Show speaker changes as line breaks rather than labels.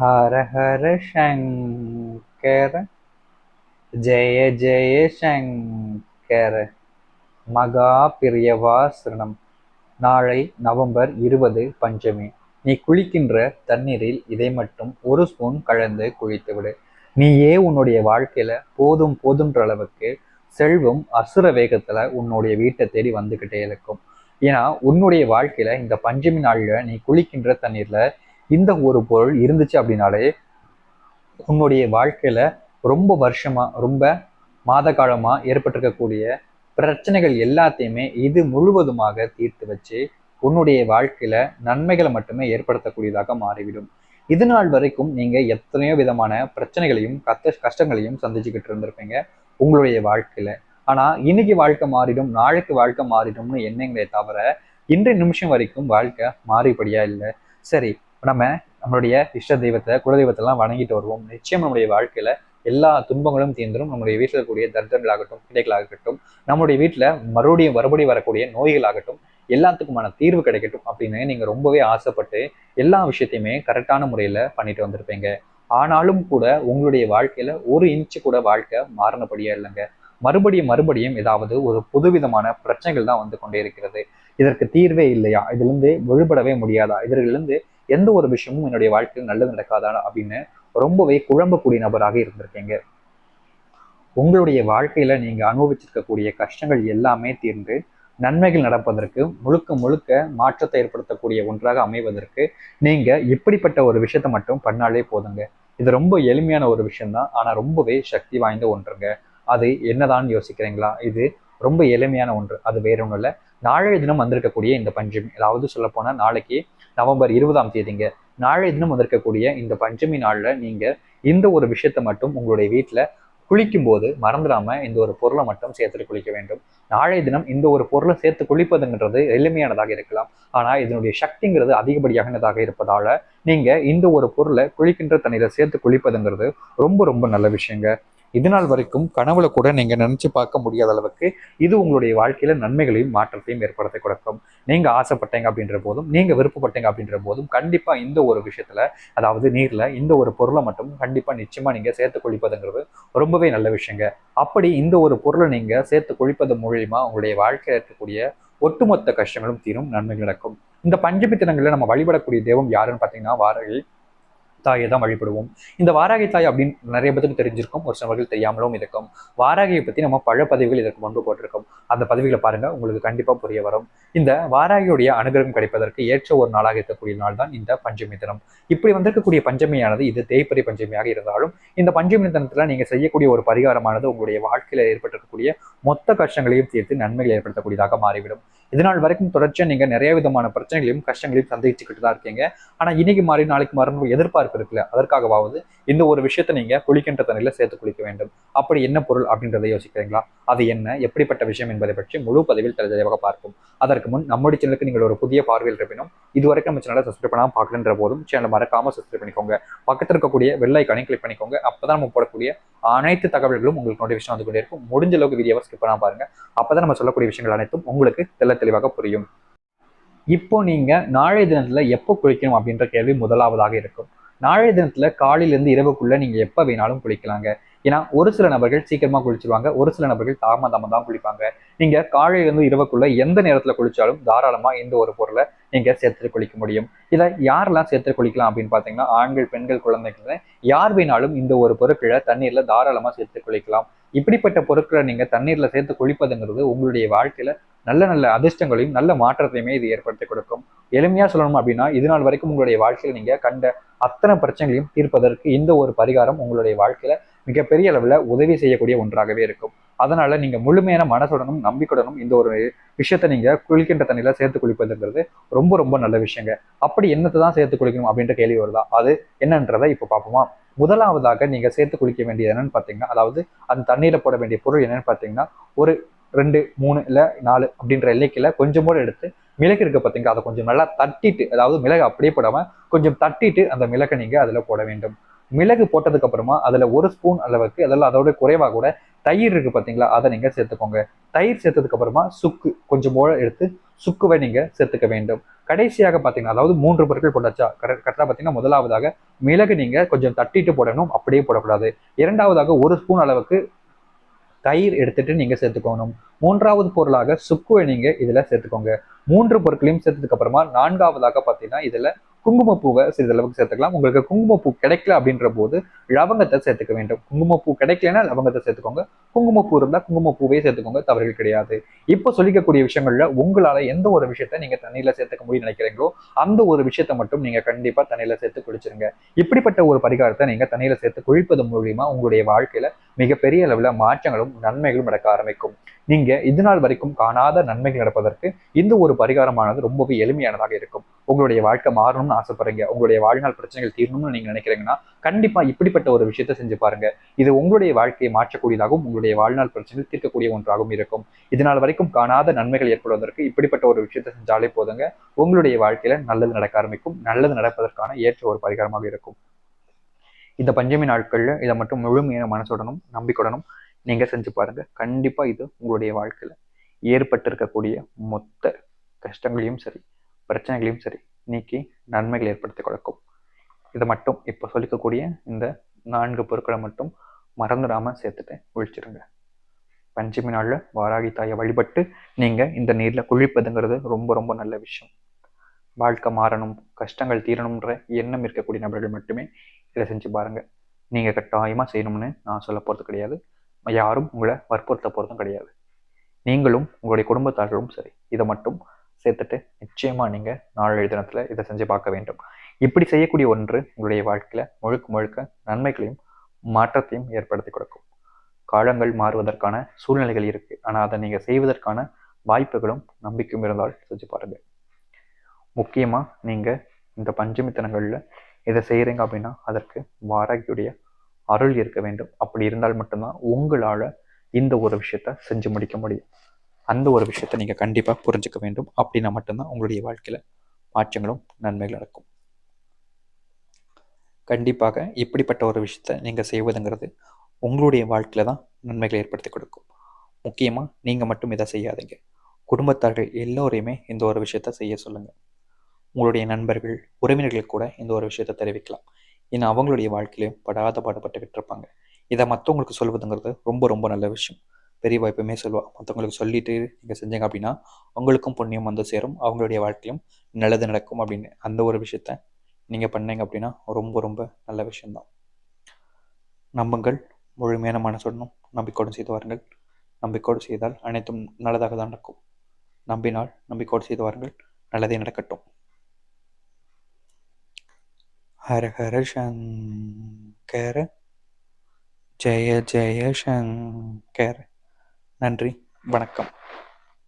ஹர ஹர சங்கர ஜெய ஜெய சங்கர மகா பிரியவா சரணம். நாளை நவம்பர் இருபது பஞ்சமி. நீ குளிக்கின்ற தண்ணீரில் இதை மட்டும் ஒரு ஸ்பூன் கலந்து குளித்து விடு நீயே உன்னுடைய வாழ்க்கையில போதும் போதுன்ற அளவுக்கு செல்வம் அசுர வேகத்துல உன்னுடைய வீட்டை தேடி வந்துகிட்டே இருக்கும். ஏன்னா உன்னுடைய வாழ்க்கையில இந்த பஞ்சமி நாள்ல நீ குளிக்கின்ற தண்ணீர்ல இந்த ஒரு பொருள் இருந்துச்சு அப்படின்னாலே உன்னுடைய வாழ்க்கையில ரொம்ப வருஷமா ரொம்ப மாத காலமா ஏற்பட்டிருக்கக்கூடிய பிரச்சனைகள் எல்லாத்தையுமே இது முழுவதுமாக தீர்த்து வச்சு உன்னுடைய வாழ்க்கையில நன்மைகளை மட்டுமே ஏற்படுத்தக்கூடியதாக மாறிவிடும். இது நாள் வரைக்கும் நீங்க எத்தனையோ விதமான பிரச்சனைகளையும் கத்த கஷ்டங்களையும் சந்திச்சுக்கிட்டு இருந்திருப்பீங்க உங்களுடைய வாழ்க்கையில. ஆனா இன்னைக்கு வாழ்க்கை மாறிடும் நாளைக்கு வாழ்க்கை மாறிடும்னு எண்ணங்களே தவிர இன்றைய நிமிஷம் வரைக்கும் வாழ்க்கை மாறிபடியா இல்லை. சரி நம்ம நம்மளுடைய இஷ்ட தெய்வத்தை குலதெய்வத்தெல்லாம் வணங்கிட்டு வருவோம். நிச்சயம் நம்முடைய வாழ்க்கையில எல்லா துன்பங்களும் தீர்ந்துடும் நம்முடைய வீட்டில் இருக்கக்கூடிய தர்தர்களாகட்டும் பிள்ளைகளாகட்டும் நம்முடைய வீட்டில் மறுபடியும் மறுபடியும் வரக்கூடிய நோய்களாகட்டும் எல்லாத்துக்குமான தீர்வு கிடைக்கட்டும் அப்படின்னு நீங்கள் ரொம்பவே ஆசைப்பட்டு எல்லா விஷயத்தையுமே கரெக்டான முறையில் பண்ணிட்டு வந்திருப்பீங்க. ஆனாலும் கூட உங்களுடைய வாழ்க்கையில ஒரு இன்ச்சு கூட வாழ்க்கை மாறினபடியே இல்லைங்க. மறுபடியும் மறுபடியும் ஏதாவது ஒரு புதுவிதமான பிரச்சனைகள் தான் வந்து கொண்டே இருக்கிறது. இதற்கு தீர்வே இல்லையா? இதிலிருந்து விழுபடவே முடியாதா? இதிலிருந்து எந்த ஒரு விஷயமும் என்னுடைய வாழ்க்கையில் நல்லது நடக்காதா அப்படின்னு ரொம்பவே குழம்பக்கூடிய நபராக இருந்திருக்கீங்க. உங்களுடைய வாழ்க்கையில நீங்க அனுபவிச்சிருக்கக்கூடிய கஷ்டங்கள் எல்லாமே தீர்ந்து நன்மைகள் நடப்பதற்கு முழுக்க முழுக்க மாற்றத்தை ஏற்படுத்தக்கூடிய ஒன்றாக அமைவதற்கு நீங்க இப்படிப்பட்ட ஒரு விஷயத்த மட்டும் பண்ணாலே போதுங்க. இது ரொம்ப எளிமையான ஒரு விஷயம்தான். ஆனா ரொம்பவே சக்தி வாய்ந்த ஒன்றுங்க. அது என்னதான் யோசிக்கிறீங்களா? இது ரொம்ப எளிமையான ஒன்று. அது வேற ஒன்றும் இல்லை. நாளைய தினம் வந்திருக்கக்கூடிய இந்த பஞ்சமி அதாவது சொல்ல நாளைக்கு நவம்பர் இருபதாம் தேதிங்க. நாளைய தினம் வந்திருக்கக்கூடிய இந்த பஞ்சமி நாளில் நீங்கள் இந்த ஒரு விஷயத்த மட்டும் உங்களுடைய வீட்டில் குளிக்கும் போது மறந்துடாம இந்த ஒரு பொருளை மட்டும் சேர்த்துட்டு குளிக்க வேண்டும். நாளைய தினம் இந்த ஒரு பொருளை சேர்த்து குளிப்பதுங்கிறது எளிமையானதாக இருக்கலாம். ஆனால் இதனுடைய சக்திங்கிறது அதிகப்படியானதாக இருப்பதால நீங்கள் இந்த ஒரு பொருளை குளிக்கின்ற தண்ணீரை சேர்த்து குளிப்பதுங்கிறது ரொம்ப ரொம்ப நல்ல விஷயங்க. இது நாள் வரைக்கும் கனவுல கூட நீங்க நினைச்சு பார்க்க முடியாத அளவுக்கு இது உங்களுடைய வாழ்க்கையில நன்மைகளையும் மாற்றத்தையும் ஏற்படுத்த கொடுக்கும். நீங்க ஆசைப்பட்டீங்க அப்படின்ற போதும் நீங்க விருப்பப்பட்டீங்க அப்படின்ற போதும் கண்டிப்பா இந்த ஒரு விஷயத்துல அதாவது நீர்ல இந்த ஒரு பொருளை மட்டும் கண்டிப்பா நிச்சயமா நீங்க சேர்த்து கொழிப்பதுங்கிறது ரொம்பவே நல்ல விஷயங்க. அப்படி இந்த ஒரு பொருளை நீங்க சேர்த்து கொழிப்பது மூலியமா உங்களுடைய வாழ்க்கையில இருக்கக்கூடிய ஒட்டுமொத்த கஷ்டங்களும் தீரும் நன்மைகள் நடக்கும். இந்த பஞ்சமி தினங்களில் நம்ம வழிபடக்கூடிய தெய்வம் யாருன்னு பார்த்தீங்கன்னா வாரகி. தாயை தான் வழிபடுவோம். இந்த வாராகி தாய் அப்படின்னு நிறைய பேருக்கு தெரிஞ்சிருக்கும். ஒரு சிலவர்கள் தெரியாமலும் இருக்கும். வாராகியை பற்றி நம்ம பல பதிவுகள் இதற்கு முன்பு போட்டிருக்கோம். அந்த பதிவுகளை பாருங்கள் உங்களுக்கு கண்டிப்பாக புரிய வரும். இந்த வாராகியுடைய அனுகிரகம் கிடைப்பதற்கு ஏற்ற ஒரு நாளாக இருக்கக்கூடிய நாள் தான் இந்த பஞ்சமி தினம். இப்படி வந்திருக்கக்கூடிய பஞ்சமியானது இது தேய்ப்பறி பஞ்சமியாக இருந்தாலும் இந்த பஞ்சமி தினத்தில் நீங்கள் செய்யக்கூடிய ஒரு பரிகாரமானது உங்களுடைய வாழ்க்கையில் ஏற்பட்டிருக்கக்கூடிய மொத்த கஷ்டங்களையும் தீர்த்து நன்மைகள் ஏற்படுத்தக்கூடியதாக மாறிவிடும். இதனால் வரைக்கும் தொடர்ச்சியாக நீங்கள் நிறைய விதமான பிரச்சனைகளையும் கஷ்டங்களையும் சந்திச்சுக்கிட்டு தான் இருக்கீங்க. ஆனால் இன்னைக்கு மாறி நாளைக்கு மாறணும் எதிர்பார்ப்பு இருக்குல்ல அதற்காகவாவது இந்த ஒரு விஷயத்தை நீங்க குளிக்கின்ற தண்ணியில சேர்த்து குளிக்க வேண்டும். அப்படி என்ன பொருள் அப்படின்றத யோசிக்கிறீங்களா? அது என்ன? எப்படிப்பட்ட விஷயம் என்பதை பற்றி முழு பதிவில் தெளிவாக பார்ப்போம். அதற்கு முன் நம்முடைய சேனலுக்கு நீங்கள் ஒரு புதிய பார்வையில் இருப்பினும் இதுவரைக்கும் நம்ம சேனலை சப்ஸ்கிரைப் பண்ணாமல் பார்க்கலன்ற போதும் சேனலை மறக்காம சப்ஸ்கிரைப் பண்ணிக்கோங்க. பக்கத்தில் இருக்கக்கூடிய வெள்ளைக்கானே கிளிக் பண்ணிக்கோங்க. அப்பதான் நம்ம போடக்கூடிய அனைத்து தகவல்களும் உங்களுக்கு நோட்டிஃபிகேஷன் வந்து கொண்டே இருக்கும். முடிஞ்ச அளவுக்கு வீடியோவை ஸ்கிப் பண்ணாமல் பாருங்க. அப்பதான் நம்ம சொல்லக்கூடிய விஷயங்கள் அனைத்தும் உங்களுக்கு தெல்ல தெளிவாக புரியும். இப்போ நீங்க நாளைய தினத்துல எப்போ குளிக்கணும் அப்படின்ற கேள்வி முதலாவதாக இருக்கும். நாளைய தினத்துல காலையிலேருந்து இரவுக்குள்ள நீங்க எப்ப வேணாலும் குளிக்கலாங்க. ஏன்னா ஒரு சில நபர்கள் சீக்கிரமா குளிச்சிருவாங்க ஒரு சில நபர்கள் தாமதமா தான் குளிப்பாங்க. நீங்க காலையிலேருந்து இரவுக்குள்ள எந்த நேரத்துல குளிச்சாலும் தாராளமா இந்த ஒரு பொருளை நீங்க சேர்த்து குளிக்க முடியும். இதை யாரெல்லாம் சேர்த்து குளிக்கலாம் அப்படின்னு பாத்தீங்கன்னா ஆண்கள் பெண்கள் குழந்தைகள். யார் வேணாலும் இந்த ஒரு பொருட்களை தண்ணீர்ல தாராளமா சேர்த்து குளிக்கலாம். இப்படிப்பட்ட பொருட்களை நீங்க தண்ணீர்ல சேர்த்து குளிப்பதுங்கிறது உங்களுடைய வாழ்க்கையில நல்ல நல்ல அதிர்ஷ்டங்களையும் நல்ல மாற்றத்தையுமே இது ஏற்படுத்தி கொடுக்கும். எளிமையா சொல்லணும் அப்படின்னா இது நாள் வரைக்கும் உங்களுடைய வாழ்க்கையில் நீங்க கண்ட அத்தனை பிரச்சனைகளையும் தீர்ப்பதற்கு இந்த ஒரு பரிகாரம் உங்களுடைய வாழ்க்கையில மிகப்பெரிய அளவில் உதவி செய்யக்கூடிய ஒன்றாகவே இருக்கும். அதனால நீங்க முழுமையான மனசுடனும் நம்பிக்கையுடனும் இந்த ஒரு விஷயத்த நீங்க குளிக்கின்ற தண்ணியில சேர்த்து குளிப்பதுங்கிறது ரொம்ப ரொம்ப நல்ல விஷயங்க. அப்படி என்னத்தை தான் சேர்த்து குளிக்கணும் அப்படின்ற கேள்வி வருதா? அது என்னன்றதை இப்போ பார்ப்போமா? முதலாவதாக நீங்க சேர்த்து குளிக்க வேண்டியது என்னன்னு பார்த்தீங்கன்னா அதாவது அந்த தண்ணீரை போட வேண்டிய பொருள் என்னன்னு பார்த்தீங்கன்னா ஒரு ரெண்டு மூணு இல்லை நாலு அப்படின்ற எல்லைக்கில் கொஞ்சமோடு எடுத்து மிளகு இருக்க பார்த்தீங்க அதை கொஞ்சம் நல்லா தட்டிட்டு அதாவது மிளகு அப்படியே போடாமல் கொஞ்சம் தட்டிட்டு அந்த மிளகை நீங்கள் அதில் போட வேண்டும். மிளகு போட்டதுக்கு அப்புறமா அதுல ஒரு ஸ்பூன் அளவுக்கு அதெல்லாம் அதோட குறைவா கூட தயிர் இருக்கு பாத்தீங்களா? அதை நீங்க சேர்த்துக்கோங்க. தயிர் சேர்த்ததுக்கு அப்புறமா சுக்கு கொஞ்சம் போல எடுத்து சுக்குவை நீங்க சேர்த்துக்க வேண்டும். கடைசியாக பார்த்தீங்கன்னா அதாவது மூன்று பொருட்கள் போட்டாச்சா? கரெக்டாக பார்த்தீங்கன்னா முதலாவதாக மிளகு நீங்கள் கொஞ்சம் தட்டிட்டு போடணும் அப்படியே போடக்கூடாது. இரண்டாவதாக ஒரு ஸ்பூன் அளவுக்கு தயிர் எடுத்துட்டு நீங்க சேர்த்துக்கணும். மூன்றாவது பொருளாக சுக்குவை நீங்க இதுல சேர்த்துக்கோங்க. மூன்று பொருட்களையும் சேர்த்ததுக்கு அப்புறமா நான்காவதாக பார்த்தீங்கன்னா இதுல குங்குமப்பூவை சிறிதளவுக்கு சேர்த்துக்கலாம். உங்களுக்கு குங்குமப்பூ கிடைக்கல அப்படின்ற போது லவங்கத்தை சேர்த்துக்க வேண்டும். குங்குமப்பூ கிடைக்கலன்னா லவங்கத்தை சேர்த்துக்கோங்க. குங்குமப்பூ இருந்தால் குங்குமப்பூவே சேர்த்துக்கோங்க. தவறுகள் கிடையாது. இப்போ சொல்லிக்கக்கூடிய விஷயங்கள்ல உங்களால எந்த ஒரு விஷயத்த நீங்க தண்ணியில சேர்த்துக்க முடியும் நினைக்கிறீங்களோ அந்த ஒரு விஷயத்த மட்டும் நீங்க கண்டிப்பா தண்ணியில சேர்த்து குடிச்சிருங்க இப்படிப்பட்ட ஒரு பரிகாரத்தை நீங்க தண்ணியில சேர்த்து குழிப்பது மூலியமா உங்களுடைய வாழ்க்கையில மிகப்பெரிய அளவில் மாற்றங்களும் நன்மைகளும் நடக்க ஆரம்பிக்கும். நீங்க இது நாள் வரைக்கும் காணாத நன்மைகள் நடப்பதற்கு இந்த ஒரு பரிகாரமானது ரொம்பவே எளிமையானதாக இருக்கும். உங்களுடைய வாழ்க்கை மாறணும்னு ஆசைப்படுறீங்க உங்களுடைய வாழ்நாள் பிரச்சனைகள் தீரணும்னு நீங்க நினைக்கிறீங்கன்னா கண்டிப்பா இப்படிப்பட்ட ஒரு விஷயத்த செஞ்சு பாருங்க. இது உங்களுடைய வாழ்க்கையை மாற்றக்கூடியதாகவும் உங்களுடைய வாழ்நாள் பிரச்சனைகள் தீர்க்கக்கூடிய ஒன்றாகவும் இருக்கும். இதனால் வரைக்கும் காணாத நன்மைகள் ஏற்படுவதற்கு இப்படிப்பட்ட ஒரு விஷயத்த செஞ்சாலே போதுங்க. உங்களுடைய வாழ்க்கையில நல்லது நடக்க ஆரம்பிக்கும். நல்லது நடப்பதற்கான ஏற்ற ஒரு பரிகாரமாக இருக்கும். இந்த பஞ்சமி நாட்கள்ல இதை மட்டும் முழுமையான மனசுடனும் நம்பிக்கையுடனும் நீங்க செஞ்சு பாருங்க. கண்டிப்பா இது உங்களுடைய வாழ்க்கையில ஏற்பட்டிருக்கக்கூடிய மொத்த கஷ்டங்களையும் சரி பிரச்சனைகளையும் சரி நீக்கி நன்மைகள் ஏற்படுத்தி கொடுக்கும். இதை மட்டும் இப்போ சொல்லிக்கக்கூடிய இந்த நான்கு பொருட்களை மட்டும் மறந்துடாம சேர்த்துட்டு ஒழிச்சிருங்க. பஞ்சமி நாளில் வாராகி தாயை வழிபட்டு நீங்கள் இந்த நீரில் குளிப்பதுங்கிறது ரொம்ப ரொம்ப நல்ல விஷயம். வாழ்க்கை மாறணும் கஷ்டங்கள் தீரணுன்ற எண்ணம் இருக்கக்கூடிய நபர்கள் மட்டுமே இதை செஞ்சு பாருங்கள் நீங்கள் கட்டாயமாக செய்யணும்னு நான் சொல்ல போகிறது கிடையாது. யாரும் உங்களை வற்புறுத்த போகிறதும் கிடையாது. நீங்களும் உங்களுடைய குடும்பத்தார்களும் சரி இதை மட்டும் சேர்த்துட்டு நிச்சயமாக நீங்கள் நாளை தினத்தில் இதை செஞ்சு பார்க்க வேண்டும். இப்படி செய்யக்கூடிய ஒன்று உங்களுடைய வாழ்க்கையில் முழுக்க முழுக்க நன்மைகளையும் மாற்றத்தையும் ஏற்படுத்தி கொடுக்கும். காலங்கள் மாறுவதற்கான சூழ்நிலைகள் இருக்கு. ஆனால் அதை நீங்கள் செய்வதற்கான வாய்ப்புகளும் நம்பிக்கையும் இருந்தால் செஞ்சு பாருங்க. முக்கியமாக நீங்கள் இந்த பஞ்சமி தினங்களில் இதை செய்கிறீங்க அப்படின்னா அதற்கு வாராகியுடைய அருள் இருக்க வேண்டும். அப்படி இருந்தால் மட்டும்தான் உங்களால் இந்த ஒரு விஷயத்த செஞ்சு முடிக்க முடியும். அந்த ஒரு விஷயத்தை நீங்கள் கண்டிப்பாக புரிஞ்சுக்க வேண்டும். அப்படின்னா மட்டும்தான் உங்களுடைய வாழ்க்கையில் மாற்றங்களும் நன்மைகள் நடக்கும். கண்டிப்பாக இப்படிப்பட்ட ஒரு விஷயத்த நீங்கள் செய்வதுங்கிறது உங்களுடைய வாழ்க்கையில் தான் நன்மைகளை ஏற்படுத்தி கொடுக்கும். முக்கியமாக நீங்கள் மட்டும் இதை செய்யாதீங்க. குடும்பத்தார்கள் எல்லோரையுமே இந்த ஒரு விஷயத்த செய்ய சொல்லுங்கள் உங்களுடைய நண்பர்கள் உறவினர்கள் கூட இந்த ஒரு விஷயத்த தெரிவிக்கலாம். ஏன்னா அவங்களுடைய வாழ்க்கையிலையும் படாத பாடுபட்டுக்கிட்டு இருப்பாங்க. இதை மற்றவங்களுக்கு சொல்வதுங்கிறது ரொம்ப ரொம்ப நல்ல விஷயம். பெரிய வாய்ப்புமே சொல்லுவா. மற்றவங்களுக்கு சொல்லிட்டு நீங்கள் செஞ்சீங்க அப்படின்னா உங்களுக்கும் புண்ணியம் வந்து சேரும். அவங்களுடைய வாழ்க்கையும் நல்லது நடக்கும் அப்படின்னு அந்த ஒரு விஷயத்த நீங்கள் பண்ணீங்க அப்படின்னா ரொம்ப ரொம்ப நல்ல விஷயம்தான். நம்புங்கள். முழுமையான மனசுடனும் நம்பிக்கோடு செய்து வாருங்கள். நம்பிக்கோடு செய்தால் அனைத்தும் நல்லதாக தான் நடக்கும். நம்பினால் நம்பிக்கோடு செய்து வாருங்கள். நல்லதே நடக்கட்டும். ஹர சங்கர. ஜெய ஜெய சங்கர. நன்றி. வணக்கம்.